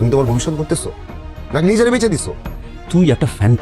তুমি তোমার ভবিষ্যৎ করতেছো? নাকি নিজের বেঁচে দিছো? তুই একটা ফ্যান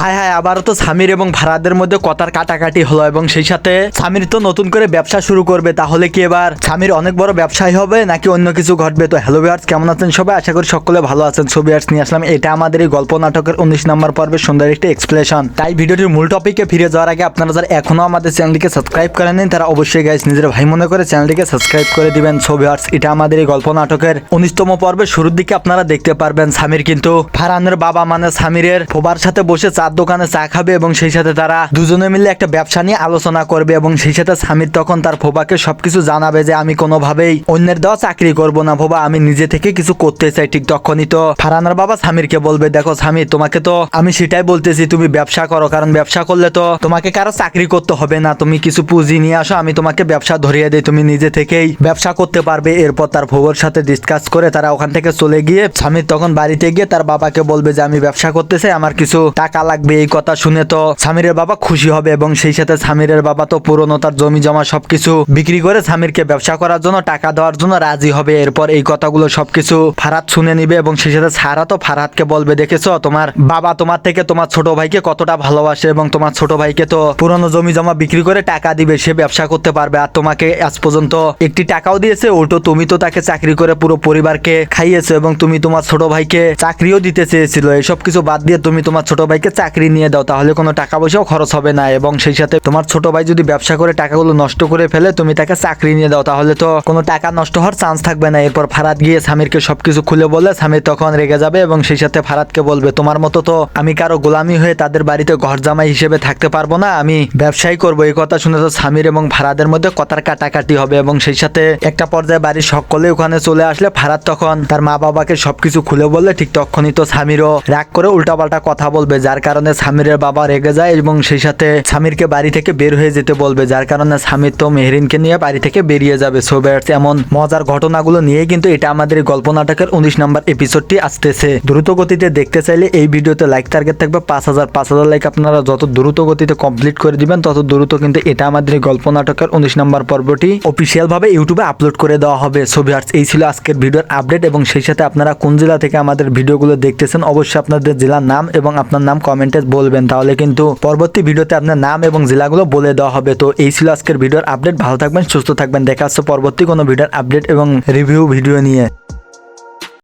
হায় হায়, আবারও তো সামির এবং ভাড়াদের মধ্যে কথার কাটাকাটি হলো এবং সেই সাথে সামির তো নতুন করে ব্যবসা শুরু করবে, তাহলে কি এবার সামির অনেক বড় ব্যবসায়ী হবে নাকি অন্য কিছু ঘটবে? তো হ্যালো ভিউয়ার্স কেমন আছেন সবাই? আশা করি সকলে ভালো আছেন। ছবি আর্টস নিয়ে আসলাম এটা আমাদের এই গল্প নাটকের উনিশ নম্বর পর্বের সুন্দর একটি এক্সপ্লেশন তাই ভিডিওটির মূল টপিকে ফিরে যাওয়ার আগে আপনারা যারা এখনও আমাদের চ্যানেলটিকে সাবস্ক্রাইব করেন তারা অবশ্যই গাইস নিজের ভাই মনে করে চ্যানেলটিকে সাবস্ক্রাইব করে দিবেন। ছবি আর্টস এটা আমাদের এই গল্প নাটকের উনিশতম পর্বের শুরুর দিকে আপনারা দেখতে পারবেন সামির কিন্তু ফারহানের বাবা মানে সামিরের ফোবার সাথে বসে চার দোকানে চা খাবে এবং সেই সাথে তারা দুজনে মিলে একটা ব্যবসা নিয়ে আলোচনা করবে এবং সেই সাথে সামির তখন তার ফোবাকে সবকিছু জানাবে যে আমি কোনোভাবেই অন্যের দেওয়া চাকরি করব না, ফোবা। আমি নিজে থেকে কিছু করতে চাই, ঠিক তখনই তো ফারহানের বাবা সামিরকে বলবে, দেখো সামির তোমাকে তো আমি সেটাই বলতেছি, তুমি ব্যবসা করো, কারণ ব্যবসা করলে তো তোমাকে কারও চাকরি করতে হবে না। তুমি কিছু পুঁজি নিয়ে আসো, আমি তোমাকে ব্যবসা ধরিয়ে দিই। তুমি নিজে থেকেই ব্যবসা করতে পারবে। এরপর তার ফোবর সাথে ডিসকাস করে তারা ওখান থেকে চলে গিয়ে স্বামীর তখন বাড়িতে গিয়ে তার বাবাকে বলবে যে, আমি ব্যবসা করতে চাই আমার কিছু টাকা লাগবে, এই কথা শুনে তো স্বামীরের বাবা খুশি হবে এবং সেই সাথে স্বামীরের বাবা তো পুরনো তার জমি জমা সবকিছু বিক্রি করে স্বামীরকে ব্যবসা করার জন্য, টাকা দেওয়ার জন্য রাজি হবে। এরপর এই কথাগুলো সবকিছু ফারাত শুনে নিবে এবং সেই সাথে সারা তো ফারাতকে বলবে, দেখেছ, তোমার বাবা তোমার থেকে তোমার ছোট ভাইকে কতটা ভালোবাসে এবং তোমার ছোট ভাইকে তো পুরনো জমি জমা বিক্রি করে টাকা দিবে, সে ব্যবসা করতে পারবে। আর তোমাকে আজ পর্যন্ত একটি টাকাও দিয়েছে, উল্টো তুমি তো তাকে চাকরি করে পুরো পরিবারকে খাইয়েছো এবং তুমি তোমার ছোট ভাইকে চাকরিও দিতে চেয়েছিল। এসব কিছু বাদ দিয়ে তুমি তোমার ছোট ভাইকে চাকরি নিয়ে দাও, তাহলে কোনো টাকা পয়সাও খরচ হবে না। এবং সেই সাথে তোমার ছোট ভাই যদি ব্যবসা করে টাকাগুলো নষ্ট করে ফেলে, তুমি তাকে চাকরি নিয়ে দাও, তাহলে তো কোনো টাকা নষ্ট হওয়ার চান্স থাকবে না। এরপর ফারাত গিয়ে স্বামীরকে সবকিছু খুলে বললে স্বামী তখন রেগে যাবে এবং সেই সাথে ফারাতকে বলবে, তোমার মতো তো আমি কারও গোলামি হয়ে তাদের বাড়িতে ঘর জামাই হিসেবে থাকতে পারব না, আমি ব্যবসায়ী করব। এই কথা শুনে তো স্বামীর এবং ফারাদের মধ্যে কথার কাটাকাটি হবে এবং সেই সাথে একটা পর্যায়ে বাড়ির সকলে ওখানে চলে আসলে ফারাদ তখন তার মা বাবাকে সবকিছু খুলে বললে, ঠিক তখনই তো স্বামীরও রাগ করে উল্টাপাল্টা কথা বলবে, যার কারণে স্বামীরের বাবা রেগে যায় এবং সেই সাথে স্বামীরকে বাড়ি থেকে বের হয়ে যেতে বলবে, যার কারণে স্বামীর তো মেহরিনকে নিয়ে বাড়ি থেকে বেরিয়ে যাবে। সো ব্যাটস এমন মজার ঘটনাগুলো নিয়ে কিন্তু এটা আমাদের গল্প নাটকের উনিশ নম্বর এপিসোডটি আসতেছে। দ্রুত গতিতে দেখতে চাইলে এই ভিডিওতে লাইক টার্গেট থাকবে পাঁচ হাজার। পাঁচ হাজার লাইক আপনারা যত দ্রুত গতিতে কমপ্লিট করে দিবেন, তত দ্রুত কিন্তু এটা আমাদের গল্প নাটকের উনিশ নম্বর পর্বটি অফিসিয়াল ভাবে ইউটিউবে আপলোড করে দেওয়া হবে। ছবি আর্টস এই ছিল আজকের ভিডিওর আপডেট এবং সেই সাথে আপনারা কোন জেলা থেকে আমাদের ভিডিওগুলো দেখতেছেন, অবশ্যই আপনাদের জেলার নাম এবং আপনার নাম কমেন্টে বলবেন। তাহলে কিন্তু পরবর্তী ভিডিওতে আপনার নাম এবং জেলাগুলো বলে দেওয়া হবে। তো এই ছিল আজকের ভিডিওর আপডেট ভালো থাকবেন, সুস্থ থাকবেন। দেখা হচ্ছে পরবর্তী কোনো ভিডিওর আপডেট এবং রিভিউ ভিডিও নিয়ে।